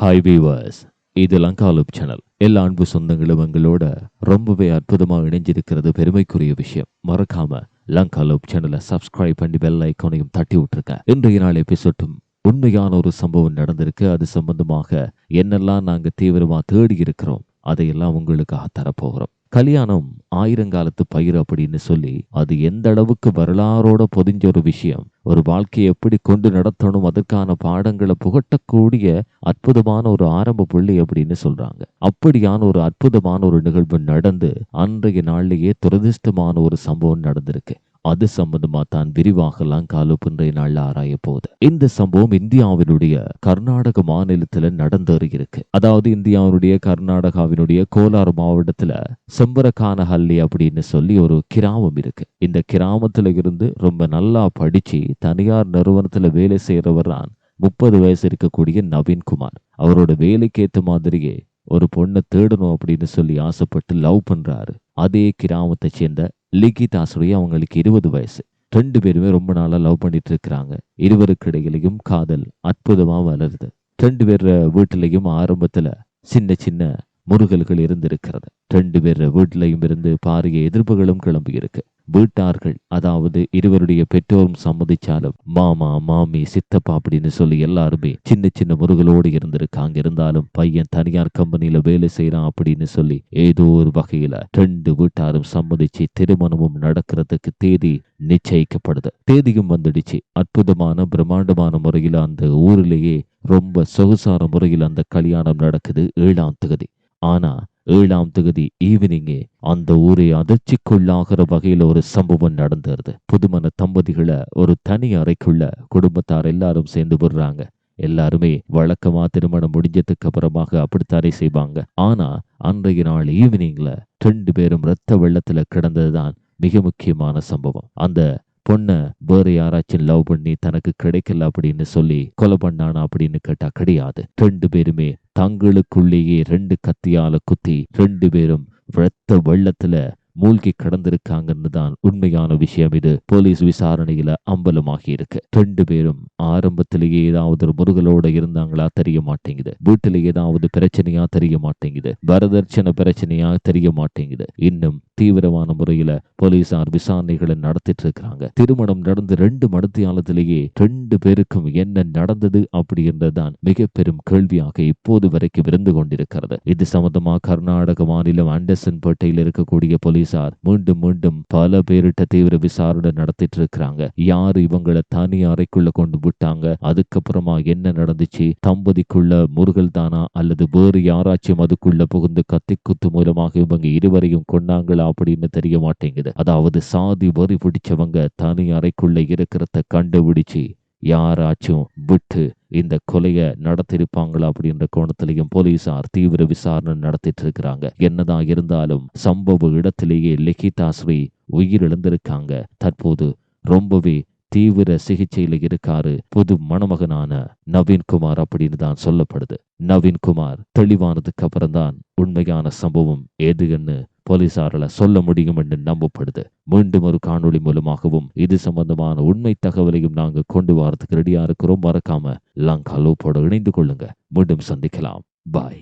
Hi viewers இது லங்காலுப் channel. எல்லா அன்பு சொந்தங்களும் எங்களோட ரொம்பவே அற்புதமா இணைஞ்சிருக்கிறது பெருமைக்குரிய விஷயம். மறக்காம லங்காலுப் சேனலை சப்ஸ்கிரைப் பண்ணி பெல் ஐக்கானையும் தட்டி விட்டுருங்க. இன்றைய நாள் எபிசோட்டும் உண்மையான ஒரு சம்பவம் நடந்திருக்கு. அது சம்பந்தமாக என்னெல்லாம் நாங்க தீவிரமா தேடி இருக்கிறோம் அதையெல்லாம் உங்களுக்காக தரப்போகிறோம். கல்யாணம் ஆயிரங்காலத்து பயிர் அப்படின்னு சொல்லி அது எந்த அளவுக்கு வரலாறோட பொதிஞ்ச ஒரு விஷயம். ஒரு வாழ்க்கையை எப்படி கொண்டு நடத்தணும் அதற்கான பாடங்களை புகட்டக்கூடிய அற்புதமான ஒரு ஆரம்ப புள்ளி அப்படின்னு சொல்றாங்க. அப்படியான ஒரு அற்புதமான ஒரு நிகழ்வு நடந்து அன்றைய நாள்லயே துரதிர்ஷ்டமான ஒரு சம்பவம் நடந்திருக்கு. அது சம்பந்தமா தான் விரிவாக லங்காலுப் இன்றைய நாள்ல ஆராய போகுது இந்த சம்பவம் இந்தியாவினுடைய கர்நாடக மாநிலத்துல நடந்தேறியிருக்கு அதாவது இந்தியாவினுடைய கர்நாடகாவினுடைய கோலார் மாவட்டத்துல செம்பரக்கானஹள்ளி அப்படின்னு சொல்லி ஒரு கிராமம் இருக்கு. இந்த கிராமத்துல இருந்து ரொம்ப நல்லா படிச்சு தனியார் நிறுவனத்துல வேலை செய்யறவர் தான் முப்பது வயசு இருக்கக்கூடிய நவீன்குமார். அவரோட வேலைக்கு ஏத்த மாதிரியே ஒரு பொண்ணை தேடணும் அப்படின்னு சொல்லி ஆசைப்பட்டு லவ் பண்றாரு. அதே கிராமத்தை சேர்ந்த லிகிதா ஸ்ரீ அவங்களுக்கு இருபது வயசு. ரெண்டு பேருமே ரொம்ப நாளா லவ் பண்ணிட்டு இருக்கிறாங்க. இருவருக்கு இடையிலையும் காதல் அற்புதமா வளருது. ரெண்டு பேர் வீட்டிலையும் ஆரம்பத்துல சின்ன சின்ன முருகல்கள் இருந்திருக்கிறது. ரெண்டு பேர் வீட்டிலையும் இருந்து பாரிய எதிர்ப்புகளும் கிளம்பி இருக்கு வீட்டார்கள் அதாவது இருவருடைய பெற்றோரும் சம்மதிச்சாலும் மாமா மாமி சித்தப்பா அப்படின்னு சொல்லி எல்லாருமே சின்ன சின்ன முருகலோடு இருந்திருக்காங்க இருந்தாலும் பையன் தனியார் கம்பெனில வேலை செய்யறான் அப்படின்னு சொல்லி ஏதோ ஒரு வகையில ரெண்டு வீட்டாரும் சம்மதிச்சு திருமணமும் நடக்கிறதுக்கு தேதி நிச்சயிக்கப்படுது. தேதியும் வந்துடுச்சு. அற்புதமான பிரம்மாண்டமான முறையில் அந்த ஊரிலேயே ரொம்ப சொகுசான முறையில் அந்த கல்யாணம் நடக்குது ஏழாம் தகுதி ஆனா ஏழாம் தொகுதி ஈவினிங்கே அந்த ஊரை அதிர்ச்சிக்குள்ளாகிற வகையில ஒரு சம்பவம் நடந்துருது புதுமண தம்பதிகளை ஒரு தனி அறைக்குள்ள குடும்பத்தார் எல்லாரும் சேர்ந்து விடுறாங்க. எல்லாருமே வழக்கமா திருமணம் முடிஞ்சதுக்கு அப்புறமாக அப்படித்தானே செய்வாங்க. ஆனா அன்றைய நாள் ஈவினிங்ல ரெண்டு பேரும் ரத்த வெள்ளத்துல கிடந்ததுதான் மிக முக்கியமான சம்பவம். அந்த பொண்ணை வேற யாராச்சும் லவ் பண்ணி தனக்கு கிடைக்கல அப்படின்னு சொல்லி கொலை பண்ணானா அப்படின்னு கேட்டா கிடையாது. ரெண்டு பேருமே தங்களுக்குள்ளேயே ரெண்டு கத்தியால குத்தி ரெண்டு பேரும் ரத்த வெள்ளத்துல மூழ்கி கடந்திருக்காங்கன்னு தான் உண்மையான விஷயம். இது போலீஸ் விசாரணையில அம்பலமாகி இருக்கு ரெண்டு பேரும் ஆரம்பத்திலேயே ஏதாவது ஒரு முருகலோட இருந்தாங்களா தெரிய மாட்டேங்குது. வீட்டுல ஏதாவது பிரச்சனையா தெரிய மாட்டேங்குது. வரதட்சணை பிரச்சனையா தெரிய மாட்டேங்குது. இன்னும் தீவிரமான முறையில போலீசார் விசாரணைகளை நடத்திட்டு இருக்கிறாங்க திருமணம் நடந்து ரெண்டு மடத்தியாலத்திலேயே ரெண்டு பேருக்கும் என்ன நடந்தது அப்படின்றதுதான் மிக பெரும் கேள்வியாக இப்போது வரைக்கும் இருந்து கொண்டிருக்கிறது. இது சம்பந்தமா கர்நாடக மாநிலம் ஆண்டர்சன் பேட்டையில் இருக்கக்கூடிய போலீசார் மீண்டும் மீண்டும் பல பேரிட்ட தீவிர விசாரணை நடத்திட்டு இருக்கிறாங்க யாரு இவங்களை தனி அறைக்குள்ள கொண்டு விட்டாங்க? அதுக்கப்புறமா என்ன நடந்துச்சு? தம்பதிக்குள்ள முருகல் தானா? அல்லது வேறு யாராச்சும் அதுக்குள்ள புகுந்து கத்தி குத்து மூலமாக இவங்க இருவரையும் கொண்டாங்களா அப்படின்னு தெரிய மாட்டேங்குது. அதாவது சாதி வரி பிடிச்சவங்க தனி அறைக்குள்ள இருக்கிறத கண்டுபிடிச்சு யாராச்சும் விட்டு இந்த கொலையை நடத்திருப்பாங்களா அப்படின்ற கோணத்திலையும் போலீசார் தீவிர விசாரணை நடத்திட்டு இருக்கிறாங்க என்னதான் இருந்தாலும் சம்பவ இடத்திலேயே லிகிதாஸ்ரீ உயிரிழந்திருக்காங்க. தற்போது ரொம்பவே தீவிர சிகிச்சையில இருக்காரு. புது மணமகனான நவீன்குமார் அப்படின்னு தான் சொல்லப்படுது. நவீன்குமார் தெளிவானதுக்கு அப்புறம் தான் உண்மையான சம்பவம் எதுன்னு போலீசாரால சொல்ல முடியும் என்று நம்பப்படுது. மீண்டும் ஒரு காணொளி மூலமாகவும் இது சம்பந்தமான உண்மை தகவலையும் நாங்க கொண்டு வரதுக்கு ரெடியா இருக்கிறோம். மறக்காம லங்காலோப்போட இணைந்து கொள்ளுங்க. மீண்டும் சந்திக்கலாம். பாய்.